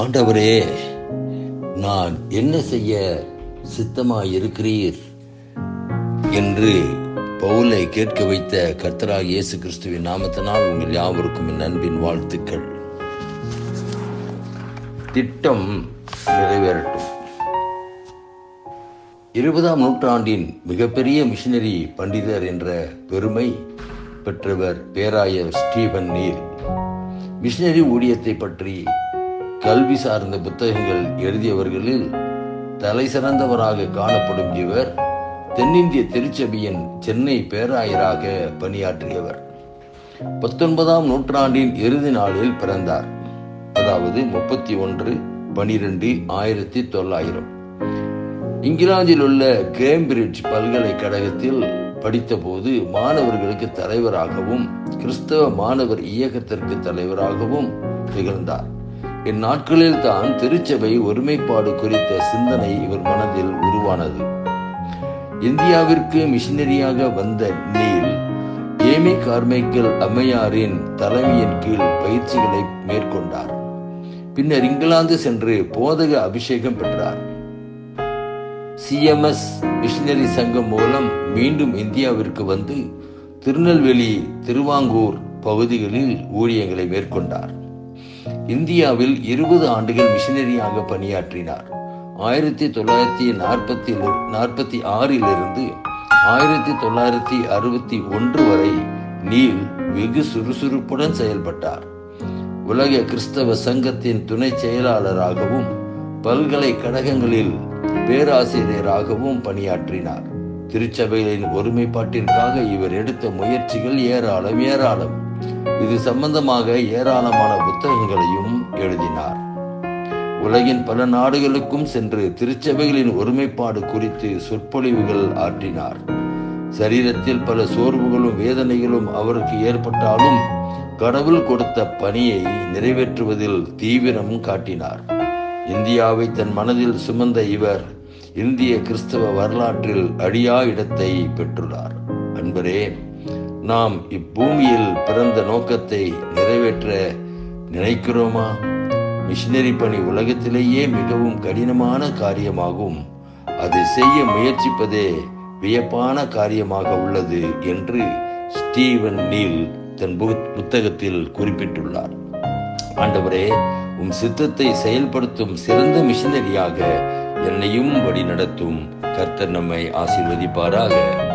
ஆண்டவரே நான் என்ன செய்ய சித்தமாய் இருக்கிறீர் என்று பவுலை கேட்க வைத்த கர்த்தராக இயேசு கிறிஸ்துவின் நாமத்தினால் உங்கள் யாவருக்கும் என் அன்பின் வாழ்த்துக்கள். திட்டம் நிறைவேறட்டும். இருபதாம் நூற்றாண்டின் மிகப்பெரிய மிஷினரி பண்டிதர் என்ற பெருமை பெற்றவர் பேராயர் ஸ்டீபன் நீல் மிஷினரி ஊழியத்தை பற்றி கல்வி சார்ந்த புத்தகங்கள் எழுதியவர்களில் தலை சிறந்தவராக காணப்படும் இவர் தென்னிந்திய திருச்சபையின் சென்னை பேராயராக பணியாற்றியவர். பத்தொன்பதாம் நூற்றாண்டின் இறுதி நாளில் பிறந்தார். அதாவது முப்பத்தி ஒன்று பனிரெண்டு ஆயிரத்தி தொள்ளாயிரம். இங்கிலாந்தில் உள்ள கேம்பிரிட்ஜ் பல்கலைக்கழகத்தில் படித்தபோது மாணவர்களுக்கு தலைவராகவும் கிறிஸ்தவ மாணவர் இயக்கத்திற்கு தலைவராகவும் திகழ்ந்தார். இந்நாட்களில் தான் திருச்சபை ஒருமைப்பாடு குறித்த சிந்தனை இவர் மனதில் உருவானது. இந்தியாவிற்கு மிஷினரியாக வந்த நீல் ஏமி கார்மைக்கல் அம்மையாரின் தலைமையின் கீழ் பயிற்சிகளை மேற்கொண்டார். பின்னர் இங்கிலாந்து சென்று போதக அபிஷேகம் பெற்றார். சிஎம்எஸ் மிஷினரி சங்கம் மூலம் மீண்டும் இந்தியாவிற்கு வந்து திருநெல்வேலி திருவாங்கூர் பகுதிகளில் ஊழியங்களை மேற்கொண்டார். இந்தியாவில் இருபது ஆண்டுகள் மிஷினரியாக பணியாற்றினார். ஆயிரத்தி தொள்ளாயிரத்தி நாற்பத்தி நாற்பத்தி ஆறிலிருந்து ஆயிரத்தி தொள்ளாயிரத்தி அறுபத்தி ஒன்று வரை நீல் வெகு சுறுசுறுப்புடன் செயல்பட்டார். உலக கிறிஸ்தவ சங்கத்தின் துணை செயலாளராகவும் பல்கலைக்கழகங்களில் பேராசிரியராகவும் பணியாற்றினார். திருச்சபைகளின் ஒருமைப்பாட்டிற்காக இவர் எடுத்த முயற்சிகள் ஏராளம் ஏராளம். இது சம்பந்தமாக ஏராளமான புத்தகங்களையும் எழுதினார். உலகின் பல நாடுகளுக்கும் சென்று திருச்சபைகளின் ஒருமைப்பாடு குறித்து சொற்பொழிவுகள் ஆற்றினார். சரீரத்தில் பல சோர்வுகளும் வேதனைகளும் அவருக்கு ஏற்பட்டாலும் கடவுள் கொடுத்த பணியை நிறைவேற்றுவதில் தீவிரம் காட்டினார். இந்தியாவை தன் மனதில் சுமந்த இவர் இந்திய கிறிஸ்தவ வரலாற்றில் அழியா இடத்தை பெற்றுள்ளார். அன்பரே நாம் இப்பூமியில் பிறந்த நோக்கத்தை நிறைவேற்ற நினைக்கிறோமா? மிஷினரி பணி உலகத்திலேயே மிகவும் கடினமான காரியமாகும். அதை செய்ய முயற்சிப்பதே வியப்பான காரியமாக உள்ளது என்று ஸ்டீவன் நீல் தன் புத்தகத்தில் குறிப்பிட்டுள்ளார். ஆண்டவரே உம் சித்தத்தை செயல்படுத்தும் சிறந்த மிஷினரியாக என்னையும் வழிநடத்தும். கர்த்தர் நம்மை ஆசீர்வதிப்பாராக.